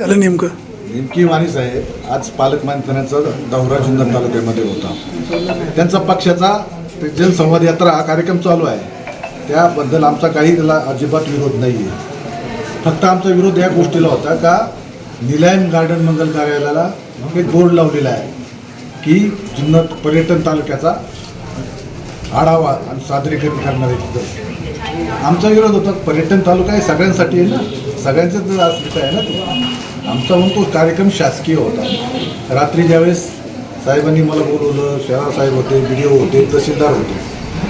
झालं नेमकं? नेमकी वाणी आहे आज पालकमंत्र्यांचा दौरा जुन्नर तालुक्यामध्ये होता. त्यांचा पक्षाचा ते जनसंवाद यात्रा हा कार्यक्रम चालू आहे. त्याबद्दल आमचा काही त्याला अजिबात विरोध नाही आहे फक्त आमचा विरोध या गोष्टीला होता का निलायम गार्डन मंगल कार्यालयाला एक बोर्ड लावलेला आहे की जुन्नर पर्यटन तालुक्याचा आढावा आणि सादरीकरण करणार आहे तिथं. आमचा विरोध होता पर्यटन तालुका हे सगळ्यांसाठी आहे ना. सगळ्यांचंच अस्मिता आहे ना तो? आमचा म्हणून तो कार्यक्रम शासकीय होता. रात्री ज्यावेळेस साहेबांनी मला बोलवलं शहरा साहेब होते बी डी ओ होते तहसीलदार होते.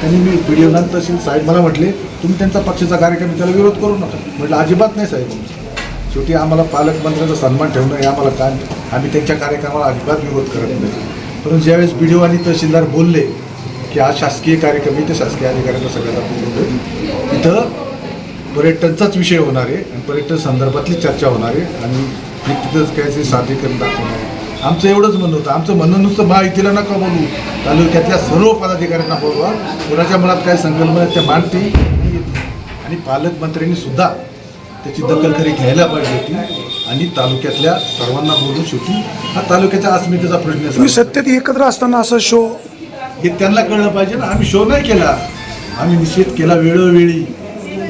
त्यांनी मी बी डी तहसील साहेब मला म्हटले तुम्ही त्यांचा पक्षाचा कार्यक्रम त्याला विरोध करू नका. म्हटलं अजिबात नाही साहेब शेवटी आम्हाला पालकमंत्र्यांचा सन्मान ठेवणं हे आम्हाला काम आम्ही त्यांच्या कार्यक्रमाला अजिबात विरोध करत नाही. परंतु ज्यावेळेस बी ओ आणि तहसीलदार बोलले की हा शासकीय कार्यक्रम इथे ते शासकीय अधिकाऱ्यांना सगळ्यांना बोलवलं इथं पर्यटनचाच विषय होणार आहे आणि पर्यटन संदर्भातली चर्चा होणार आहे आणि मी तिथंच काय ते सादरीकरण दाखवणार आहे. आमचं एवढंच म्हणणं होतं. आमचं म्हणणं नुसतं माहितीला नका बोलू. तालुक्यातल्या सर्व पदाधिकाऱ्यांना बोलवा. कुणाच्या मनात काय संकल्पना त्या मांडतील. आणि पालकमंत्र्यांनी सुद्धा त्याची दखल खरी घ्यायला पाहिजे होती. आणि तालुक्यातल्या सर्वांना बोलून शेवटी हा तालुक्याच्या अस्मितेचा प्रश्न आहे. तुम्ही सत्तेत एकत्र असताना असं शो हे त्यांना कळलं पाहिजे ना. आम्ही शो नाही केला. आम्ही निषेध केला वेळोवेळी.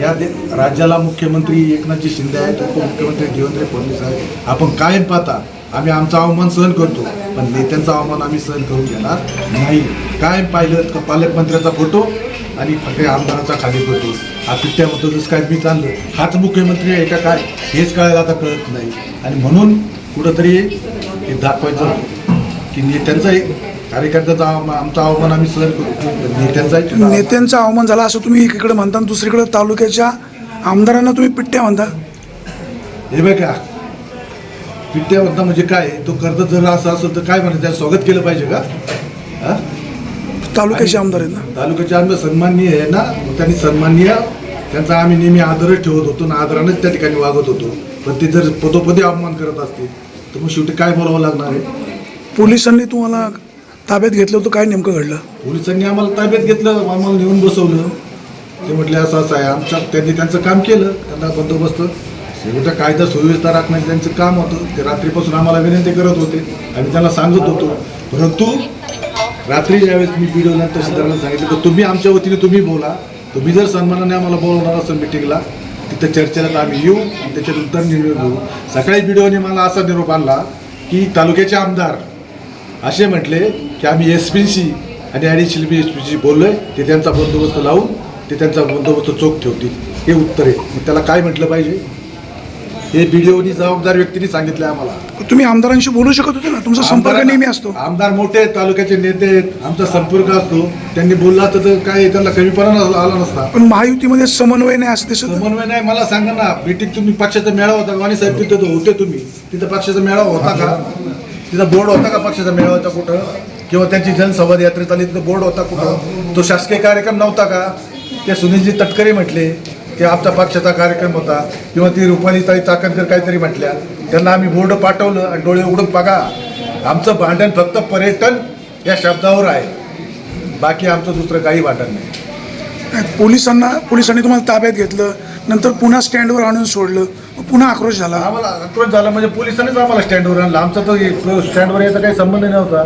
या दे राज्याला मुख्यमंत्री एकनाथजी शिंदे आहेत उपमुख्यमंत्री देवेंद्र फडणवीस आहेत. आपण कायम पाहता आम्ही आमचा अवमान सहन करतो पण नेत्यांचा अवमान आम्ही सहन करून घेणार नाही. कायम पाहिलं का पालकमंत्र्याचा फोटो आणि फक्त आमदाराचा खाली फोटो. हा पिट्ट्याबद्दलच काय मी चाललं हाच मुख्यमंत्री आहे का काय हेच कळायला आता कळत नाही. आणि म्हणून कुठंतरी हे दाखवायचं की नेत्यांचा एक कार्यकर्त्याचा आमचा आम्ही सहन करू. नेत्यांचा नेत्यांचा अवमान झाला असं तुम्ही एकीकडे म्हणता आणि दुसरीकडे तालुक्याच्या आमदारांना तुम्ही पिट्ट्या म्हणता. हे बघा पिट्या होता म्हणजे काय? तो कर्ज जर असं असेल तर काय म्हणतात त्याचं स्वागत केलं पाहिजे का? हा? तालुक्याचे आमदार आहेत ना तालुक्याचे आमदार सन्माननीय आहे ना? मग त्यांनी सन्माननीय त्यांचा आम्ही नेहमी आदरच ठेवत होतो ना आदरानेच त्या ठिकाणी वागत होतो. पण ते जर पदोपदी अपमान करत असतील तर मग शेवटी काय बोलावं लागणार आहे? पोलिसांनी तुम्हाला ताब्यात घेतलं होतं काय नेमकं घडलं? पोलिसांनी आम्हाला ताब्यात घेतलं आम्हाला नेऊन बसवलं. ते म्हटले असं असं आहे. आमच्या त्यांनी त्यांचं काम केलं. त्यांना बंदोबस्त. शेवटचा कायदा सुव्यवस्था राखण्याचं त्यांचं काम होतं. ते रात्रीपासून आम्हाला विनंती करत होते आम्ही त्यांना सांगत होतो. परंतु रात्री ज्यावेळेस मी व्हिडिओ तहसीलदारांना सांगितलं तर तुम्ही आमच्या वतीने तुम्ही बोला. तुम्ही जर सन्मानाने आम्हाला बोलवणार असेल मिटिंगला तिथं चर्चेला आम्ही येऊ आणि त्याच्यानंतर निर्णय घेऊ. सकाळी व्हिडिओने मला असा निरोप आणला की तालुक्याचे आमदार असे म्हटले की आम्ही एस पीशी आणि ॲडिशनल बी एस पीशी बोललोय ते त्यांचा बंदोबस्त लावून ते त्यांचा बंदोबस्त चोख ठेवतील. हे उत्तर आहे. मग त्याला काय म्हटलं पाहिजे? हे व्हिडिओनी जबाबदार व्यक्तीने सांगितलं आम्हाला. तुम्ही आमदारांशी बोलू शकत होते ना? तुमचा संपर्क नेहमी असतो. आमदार मोठे आहेत तालुक्याचे नेते आहेत आमचा संपर्क असतो. त्यांनी बोलला तर काय त्यांना कमीपणा आला नसता. पण महायुतीमध्ये समन्वय नाही असं दिसत. समन्वय नाही मला सांगा ना मीटिंग तुम्ही पक्षाचा मेळावा होता? वाणी साहेब तिथं होते तुम्ही. तिथं पक्षाचा मेळावा होता का? तिथं बोर्ड होता का पक्षाचा मेळावाचा कुठं? किंवा त्यांची जनसंवाद यात्रेत आली तिथं बोर्ड होता कुठं? तो शासकीय कार्यक्रम नव्हता का? ते सुनीलजी तटकरे म्हटले ते आमचा पक्षाचा कार्यक्रम होता. किंवा ती रुपालीताई चाकणकर काहीतरी म्हटल्या. त्यांना आम्ही बोर्ड पाठवलं आणि डोळे उघडून बघा. आमचं भांडण फक्त पर्यटन या शब्दावर आहे. बाकी आमचं दुसरं काही भांडण नाही. पोलिसांना पोलिसांनी तुम्हाला ताब्यात घेतलं नंतर पुन्हा स्टँडवर आणून सोडलं. पुन्हा आक्रोश झाला. आम्हाला आक्रोश झाला म्हणजे पोलिसांनीच आम्हाला स्टँडवर आणलं. आमचा एक स्टँडवर याचा काही संबंध नव्हता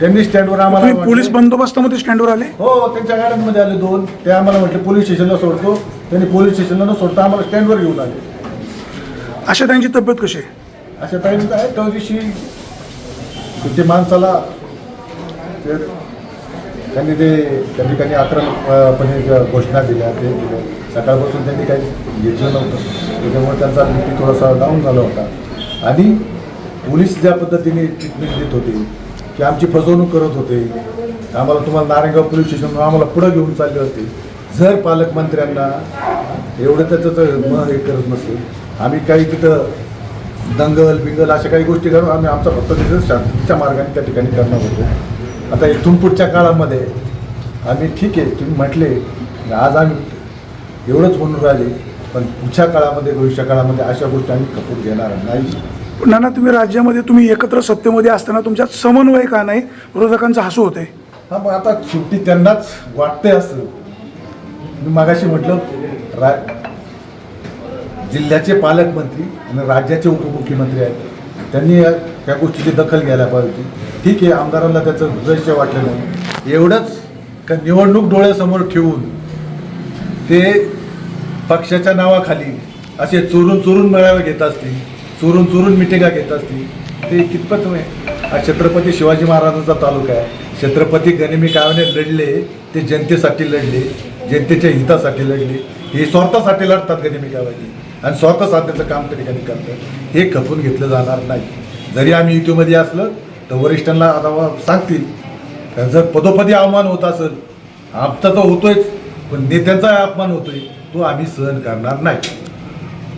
त्यांनी स्टँडवर आम्हाला तुम्ही पोलीस म्हटले- बंदोबस्तामध्ये स्टँडवर आले? हो त्यांच्या गाड्यांमध्ये आले दोन. ते आम्हाला म्हटले पोलीस स्टेशनला सोडतो. त्यांनी पोलीस स्टेशनला न सोडता आम्हाला स्टँडवर घेऊन आले. अशा त्यांची तब्येत कशी आहे? अशा टाईम आहे त्या दिवशी ते माणसाला ते- त्यांनी ते त्या ठिकाणी आक्रमकपणे घोषणा दिल्या ते दिल्या. सकाळपासून त्यांनी काही घेतलं नव्हतं. त्याच्यामुळे त्यांचा बीपी थोडासा डाऊन झाला होता. आणि पोलीस ज्या पद्धतीने ट्रीटमेंट देत होते की आमची फसवणूक करत होते आम्हाला तुम्हाला नारायणगाव पोलीस स्टेशनवर आम्हाला पुढं घेऊन चालले होते. जर पालकमंत्र्यांना एवढं त्याचं तर हे करत नसेल. आम्ही काही तिथं दंगल बिंगल अशा काही गोष्टी करून आम्ही आमचा फक्त तिथं शांतीच्या मार्गाने त्या ठिकाणी करणार होतो. आता इथून पुढच्या काळामध्ये आम्ही ठीक आहे तुम्ही म्हटले आज आम्ही एवढंच म्हणून राहिले पण पुढच्या काळामध्ये भविष्य काळामध्ये अशा गोष्टी आम्ही खपून घेणार नाही. पण नाना तुम्ही राज्यामध्ये तुम्ही एकत्र सत्तेमध्ये असताना तुमच्यात समन्वय का नाही? विरोधकांचं हसू होते हा मग आता शेवटी त्यांनाच वाटते असं. मी मागाशी म्हटलं रा जिल्ह्याचे पालकमंत्री आणि राज्याचे उपमुख्यमंत्री आहेत. त्यांनी या- त्या गोष्टीची दखल घ्यायला पाहिजे. ठीक आहे आमदारांना त्याचं हृदयशय वाटलं नाही. एवढंच का निवडणूक डोळ्यासमोर ठेवून ते पक्षाच्या नावाखाली असे चोरून चोरून मेळावे घेत असतील चोरून चोरून मिटिंगा घेत असतील ते कितपत हा छत्रपती शिवाजी महाराजांचा तालुका आहे. छत्रपती गनिमी कावाने लढले ते जनतेसाठी लढले जनतेच्या हितासाठी लढले. हे स्वार्थासाठी लढतात गनिमी कावानी आणि स्वार्थ साधण्याचं काम त्या ठिकाणी करतात. हे खपून घेतलं जाणार नाही. जरी आम्ही युतीमध्ये असलं तर वरिष्ठांना आता सांगतील. जर पदोपदी अवमान होत असेल आमचा तर होतोयच पण नेत्यांचा अपमान होतोय तो आम्ही सहन करणार नाही.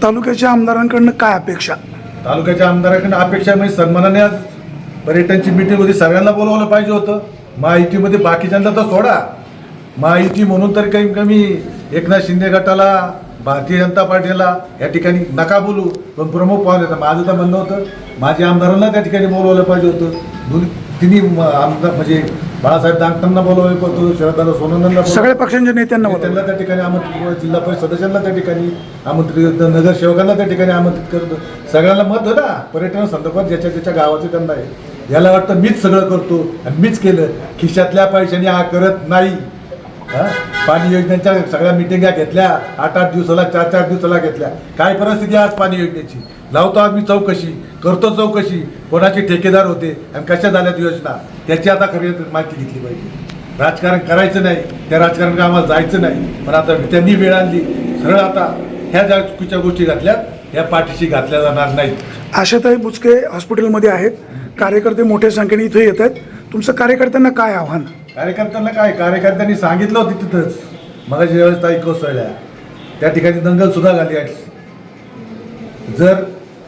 तालुक्याच्या आमदारांकडनं काय अपेक्षा? तालुक्याच्या आमदाराकडे अपेक्षा म्हणजे सन्मानाने आज पर्यटनची मीटिंग होती सगळ्यांना बोलवलं पाहिजे होतं. महायुतीमध्ये बाकीच्यांना तर सोडा. महायुती म्हणून तर कमी कमी एकनाथ शिंदे गटाला भारतीय जनता पार्टीला या ठिकाणी नका बोलू. पण प्रमुख पाहुणे तर माझं तर म्हणणं होतं माझ्या आमदारांना त्या ठिकाणी बोलवलं पाहिजे होतं. दोन्ही तिन्ही आमदार म्हणजे बाळासाहेब दांगटांना बोलवलं होतं शरदादा सोनवणेंना सगळ्या पक्षांच्या नेत्यांना. त्यांना त्या ठिकाणी आमंत्रित जिल्हा परिषद सदस्यांना त्या ठिकाणी आमंत्रित नगरसेवकांना त्या ठिकाणी आमंत्रित करतो सगळ्यांना मत ना पर्यटन संदर्भात ज्याच्या ज्याच्या गावाचे त्यांना आहे. याला वाटतं मीच सगळं करतो आणि मीच केलं. खिशातल्या पैशाने हा करत नाही. हा? पाणी योजनेच्या सगळ्या मिटिंगा घेतल्या. आठ आठ दिवसाला चार चार दिवसाला घेतल्या. काय परिस्थिती आज पाणी योजनेची? लावतो आज मी चौकशी करतो चौकशी. कोणाचे ठेकेदार होते आणि कशा झाल्यात योजना? त्याची आता खरी माहिती घेतली पाहिजे. राजकारण करायचं नाही. त्या राजकारणाकडे आम्हाला जायचं नाही. पण आता त्यांनी वेळ आणली. सरळ आता ह्या ज्या चुकीच्या गोष्टी घातल्यात ह्या पाठीशी घातल्या जाणार नाहीत. आशाताई बुचके हॉस्पिटलमध्ये आहेत. कार्यकर्ते मोठ्या संख्येने इथे येत आहेत. तुमचं कार्यकर्त्यांना काय आव्हान? कार्यकर्त्यांना काय? कार्यकर्त्यांनी सांगितलं होतं तिथंच. मग ज्यावेळेस ताई कोसळल्या. त्या ठिकाणी दंगल सुद्धा झाली आहे. जर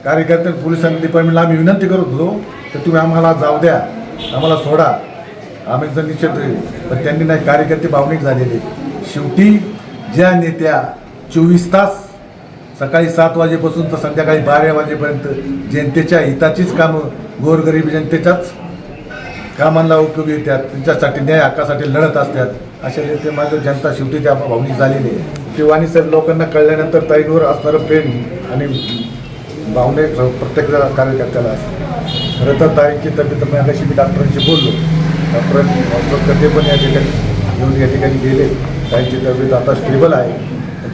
कार्यकर्ते पोलिसांनी डिपार्टमेंटला आम्ही विनंती करत होतो तर तुम्ही आम्हाला जाऊ द्या. आम्हाला सोडा. आम्ही जर निश्चित पण त्यांनी नाही कार्यकर्ते भावनिक झालेले शेवटी ज्या नेत्या चोवीस तास सकाळी सात वाजेपासून तर संध्याकाळी बारा वाजेपर्यंत जनतेच्या हिताचीच कामं गोरगरीब जनतेच्याच कामांना उपयोगी येतात त्यांच्यासाठी न्याय हक्कासाठी लढत असतात. अशा नेते माझं जनता शेवटी त्या भावनिक झालेली आहे. किंवा आणि सर लोकांना कळल्यानंतर ताईंवर असणारं प्रेम आणि भावने प्रत्येक कार्यकर्त्याला असते खरं तर ताईंची तब्येत मागाशी मी डॉक्टरांशी बोललो. डॉक्टर ते पण या ठिकाणी येऊन या ठिकाणी गेले. ताईंची तब्येत आता स्टेबल आहे.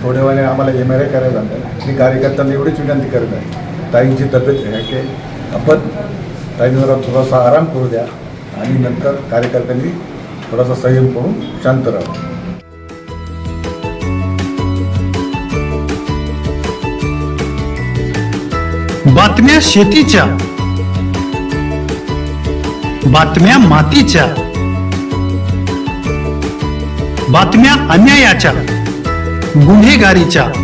थोड्या वेळाने आम्हाला एम आर आय करायला लागणार मी कार्यकर्त्यांना एवढीच विनंती करत आहे. ताईंची तब्येत आहे. की आपण ताईंवर थोडासा आराम करू द्या. आणि नंतर कार्यकर्त्यांनी थोडासा संयम करून शांत राहावं. बातम्या शेतीच्या. बातम्या मातीच्या. बातम्या अन्यायाच्या. गुन्हेगारीच्या.